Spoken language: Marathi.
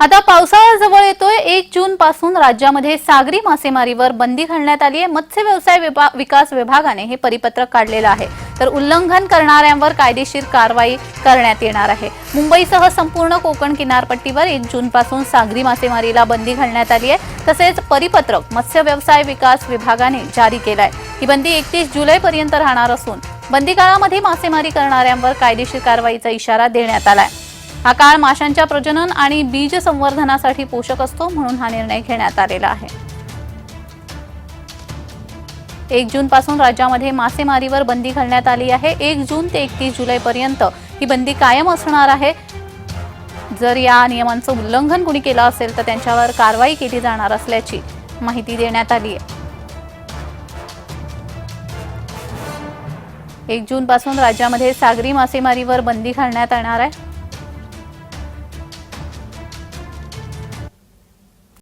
आता पावसाळा जवळ येतोय. एक जून पासून राज्यामध्ये सागरी मासेमारीवर बंदी घालण्यात आली आहे. मत्स्य व्यवसाय विभा- विकास विभागाने हे परिपत्रक काढलेलं आहे. तर उल्लंघन करणाऱ्यांवर कायदेशीर कारवाई करण्यात येणार आहे. मुंबईसह संपूर्ण कोकण किनारपट्टीवर एक जून पासून सागरी मासेमारीला बंदी घालण्यात आली आहे. तसेच परिपत्रक मत्स्य व्यवसाय विकास विभागाने जारी केलं आहे ही बंदी एकतीस जुलैपर्यंत राहणार असून बंदी काळामध्ये मासेमारी करणाऱ्यांवर कायदेशीर कारवाईचा इशारा देण्यात आला आहे हा काळ माशांच्या प्रजनन आणि बीज संवर्धनासाठी पोषक असतो म्हणून हा निर्णय घेण्यात आलेला आहे. एक जून पासून राज्यामध्ये मासेमारीवर बंदी घालण्यात आली आहे. एक जून ते एकतीस जुलैपर्यंत ही बंदी कायम असणार आहे. जर या नियमांचं उल्लंघन कुणी केलं असेल तर त्यांच्यावर कारवाई केली जाणार असल्याची माहिती देण्यात आली आहे. एक जून पासून राज्यामध्ये सागरी मासेमारीवर बंदी घालण्यात येणार आहे.